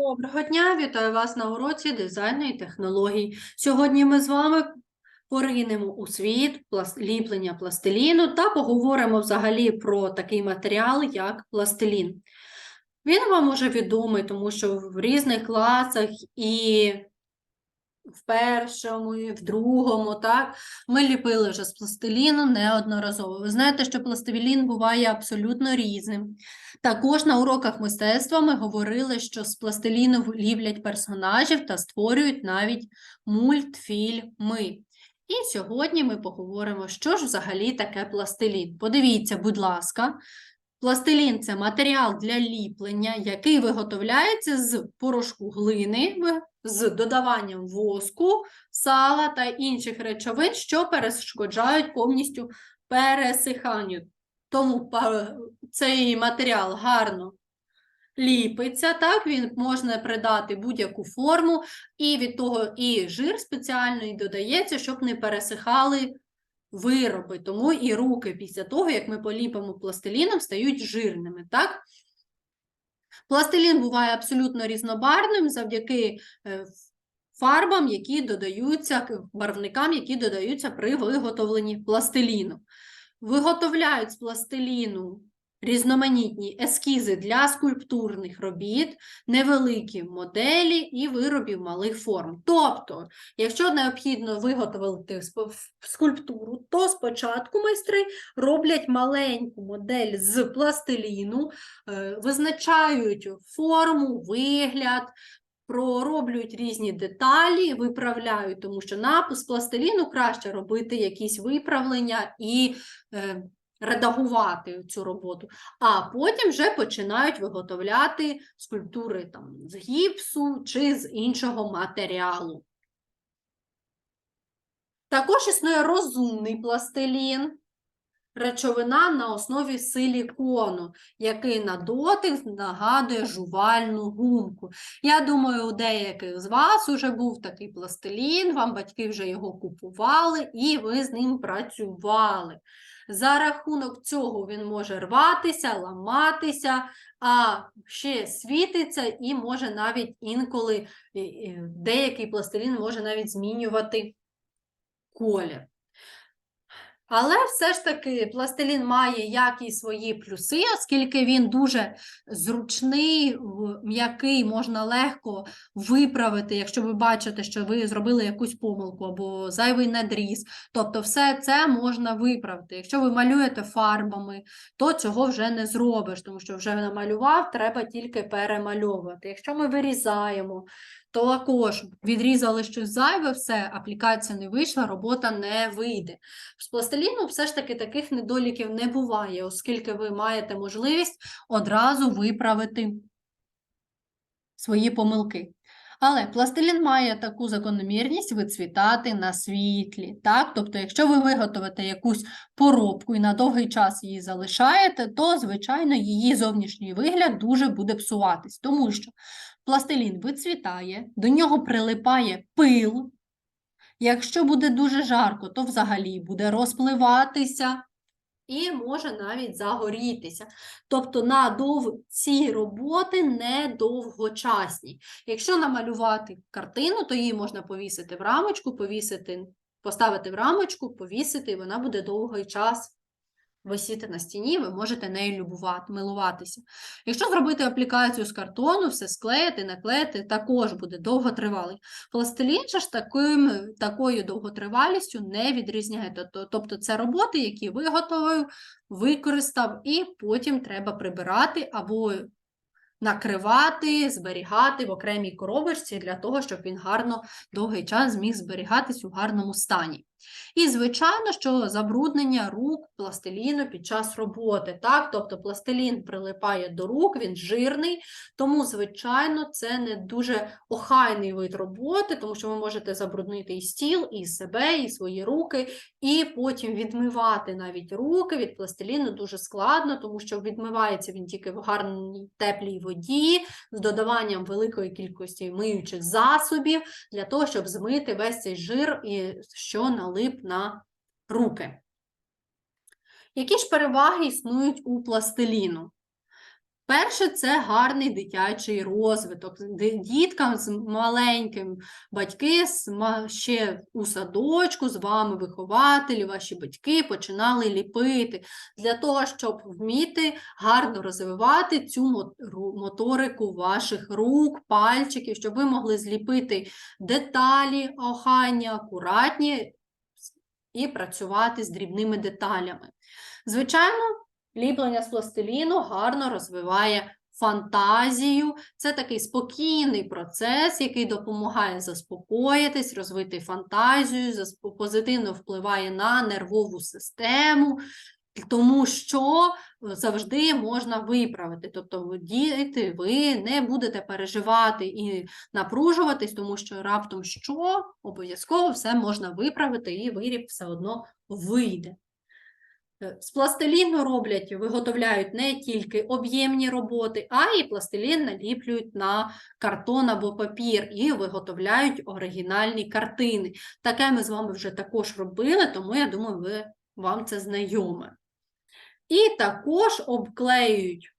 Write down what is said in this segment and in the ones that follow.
Доброго дня, вітаю вас на уроці дизайну і технологій. Сьогодні ми з вами поринемо у світ ліплення пластиліну та поговоримо взагалі про такий матеріал, як пластилін. Він вам уже відомий, тому що в різних класах і в першому, і в другому, так, ми ліпили вже з пластиліну неодноразово. Ви знаєте, що пластилін буває абсолютно різним. Також на уроках мистецтва ми говорили, що з пластиліну ліплять персонажів та створюють навіть мультфільми. І сьогодні ми поговоримо, що ж взагалі таке пластилін. Подивіться, будь ласка, пластилін це матеріал для ліплення, який виготовляється з порошку глини, з додаванням воску, сала та інших речовин, що перешкоджають повністю пересиханню. Тому цей матеріал гарно ліпиться, так, він можна придати будь-яку форму, і від того і жир спеціальний додається, щоб не пересихали вироби. Тому і руки після того, як ми поліпимо пластиліном, стають жирними. Так? Пластилін буває абсолютно різнобарвним завдяки е, фарбам, які додаються, барвникам, які додаються при виготовленні пластиліну. Виготовляють з пластиліну різноманітні ескізи для скульптурних робіт, невеликі моделі і виробів малих форм. Тобто, якщо необхідно виготовити скульптуру, то спочатку майстри роблять маленьку модель з пластиліну, е, визначають форму, вигляд, пророблюють різні деталі, виправляють, тому що на пластиліну краще робити якісь виправлення і е, редагувати цю роботу. А потім вже починають виготовляти скульптури там, з гіпсу чи з іншого матеріалу. Також існує розумний пластилін, речовина на основі силікону, який на дотик нагадує жувальну гумку. Я думаю, у деяких з вас уже був такий пластилін, вам батьки вже його купували і ви з ним працювали. За рахунок цього він може рватися, ламатися, а ще світиться і може навіть інколи е, е, деякий пластилін може навіть змінювати колір. Але все ж таки пластилін має як і свої плюси, оскільки він дуже зручний, м'який, можна легко виправити, якщо ви бачите, що ви зробили якусь помилку або зайвий надріз. Тобто все це можна виправити. Якщо ви малюєте фарбами, то цього вже не зробиш, тому що вже намалював, треба тільки перемальовувати. Якщо ми вирізаємо, також відрізали щось зайве, все, аплікація не вийшла, робота не вийде. З пластиліну все ж таки таких недоліків не буває, оскільки ви маєте можливість одразу виправити свої помилки. Але пластилін має таку закономірність вицвітати на світлі. Так? Тобто, якщо ви виготовите якусь поробку і на довгий час її залишаєте, то, звичайно, її зовнішній вигляд дуже буде псуватись, тому що пластилін вицвітає, до нього прилипає пил. Якщо буде дуже жарко, то взагалі буде розпливатися і може навіть загорітися. Тобто на дов... ці роботи не довгочасні. Якщо намалювати картину, то її можна повісити в рамочку, повісити, поставити в рамочку, повісити, і вона буде довгий час висіти на стіні, ви можете нею любувати, милуватися. Якщо зробити аплікацію з картону, все склеїти, наклеїти, також буде довготривалий. Пластилін же ж таким, такою довготривалістю не відрізняє. Тобто- Тобто це роботи, які виготовив, використав, і потім треба прибирати або накривати, зберігати в окремій коробочці для того, щоб він гарно довгий час зміг зберігатись у гарному стані. І, звичайно, що забруднення рук пластиліну під час роботи. Так? Тобто пластилін прилипає до рук, він жирний, тому, звичайно, це не дуже охайний вид роботи, тому що ви можете забруднити і стіл, і себе, і свої руки, і потім відмивати навіть руки від пластиліну дуже складно, тому що відмивається він тільки в гарній теплій воді з додаванням великої кількості миючих засобів для того, щоб змити весь цей жир, і що налип на руки. Які ж переваги існують у пластиліну? Перше, це гарний дитячий розвиток. Діткам з маленьким батьки ще у садочку з вами вихователі, ваші батьки починали ліпити для того, щоб вміти гарно розвивати цю моторику ваших рук, пальчиків, щоб ви могли зліпити деталі охайні, акуратні і працювати з дрібними деталями. Звичайно, ліплення з пластиліну гарно розвиває фантазію. Це такий спокійний процес, який допомагає заспокоїтись, розвити фантазію, позитивно впливає на нервову систему, тому що завжди можна виправити. Тобто, діти, ви не будете переживати і напружуватись, тому що раптом що обов'язково все можна виправити, і виріб все одно вийде. Е, З пластиліну роблять, виготовляють не тільки об'ємні роботи, а й пластилін наліплюють на картон або папір і виготовляють оригінальні картини. Таке ми з вами вже також робили, тому я думаю, ви, вам це знайоме. І також обклеюють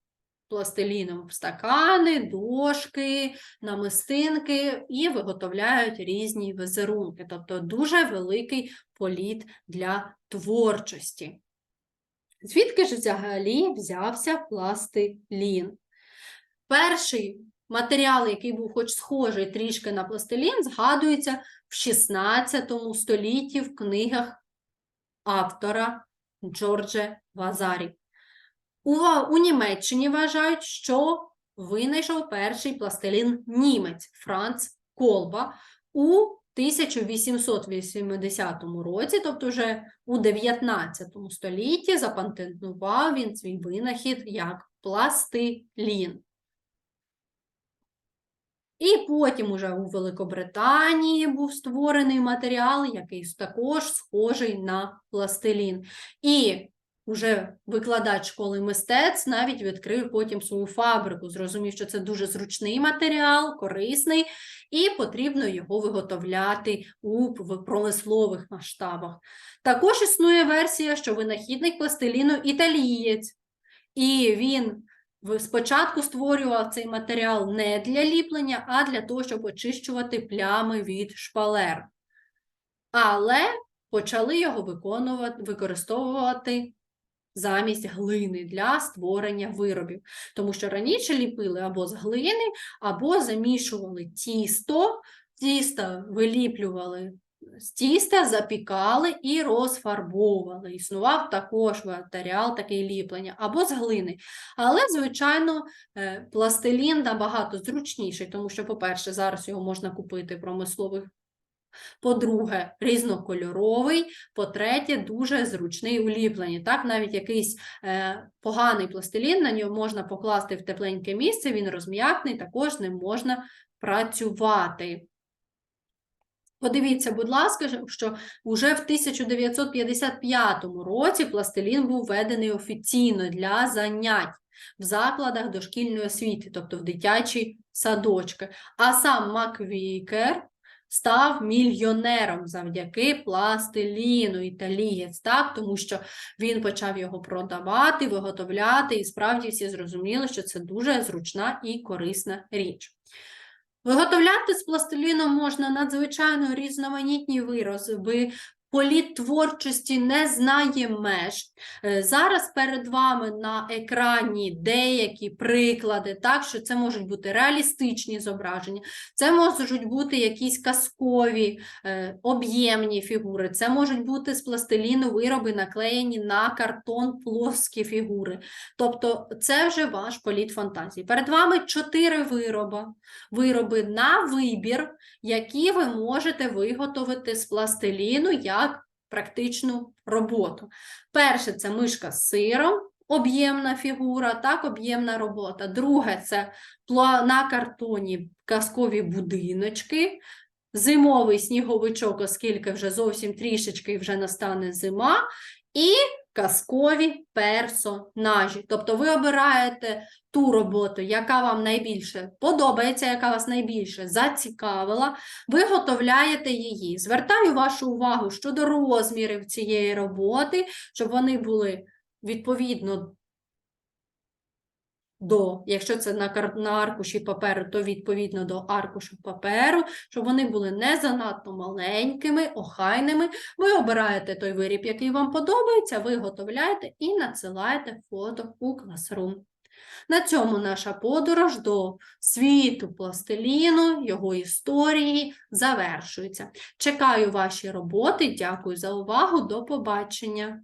пластиліном стакани, дошки, намистинки і виготовляють різні візерунки, тобто дуже великий політ для творчості. Звідки ж взагалі взявся пластилін? Перший матеріал, який був хоч схожий трішки на пластилін, згадується в 16 столітті в книгах автора Джордже Вазарі. У, у Німеччині вважають, що винайшов перший пластилін німець Франц Колба у 1880 році, тобто вже у 19 столітті запатентував він свій винахід як пластилін. І потім уже у Великобританії був створений матеріал, який також схожий на пластилін. І уже викладач школи мистецтв навіть відкрив потім свою фабрику, зрозумів, що це дуже зручний матеріал, корисний, і потрібно його виготовляти у промислових масштабах. Також існує версія, що винахідник пластиліну італієць, і він спочатку створював цей матеріал не для ліплення, а для того, щоб очищувати плями від шпалер. Але почали його виконувати, використовувати замість глини для створення виробів. Тому що раніше ліпили або з глини, або замішували тісто, тісто виліплювали з тіста, запікали і розфарбовували. Існував також матеріал такий ліплення, або з глини. Але, звичайно, е, пластилін набагато зручніший, тому що, по-перше, зараз його можна купити в промислових по-друге, різнокольоровий, по-третє, дуже зручний у ліпленні. Так, навіть якийсь е, поганий пластилін, на нього можна покласти в тепленьке місце, він розм'якне, також ним можна працювати. Подивіться, будь ласка, що вже в 1955 році пластилін був введений офіційно для занять в закладах дошкільної освіти, тобто в дитячі садочки. А сам Маквікер став мільйонером завдяки пластиліну, італієць, так? тому що він почав його продавати, виготовляти, і справді всі зрозуміли, що це дуже зручна і корисна річ. Виготовляти з пластиліну можна надзвичайно різноманітні вироби. Політ творчості не знає меж. Е, Зараз перед вами на екрані деякі приклади, так, що це можуть бути реалістичні зображення, це можуть бути якісь казкові, е, об'ємні фігури, це можуть бути з пластиліну вироби, наклеєні на картон плоскі фігури. Тобто це вже ваш політ фантазії. Перед вами чотири вироби, вироби на вибір, які ви можете виготовити з пластиліну як практичну роботу. Перше це мишка з сиром, об'ємна фігура, так, об'ємна робота. Друге це на картоні казкові будиночки, зимовий сніговичок, оскільки вже зовсім трішечки вже настане зима, і казкові персонажі. Тобто ви обираєте ту роботу, яка вам найбільше подобається, яка вас найбільше зацікавила, виготовляєте її. Звертаю вашу увагу щодо розмірів цієї роботи, щоб вони були відповідно до, якщо це на, на аркуші паперу, то відповідно до аркушу паперу, щоб вони були не занадто маленькими, охайними. Ви обираєте той виріб, який вам подобається, виготовляєте і надсилаєте фото у класрум. На цьому наша подорож до світу пластиліну, його історії завершується. Чекаю ваші роботи. Дякую за увагу. До побачення!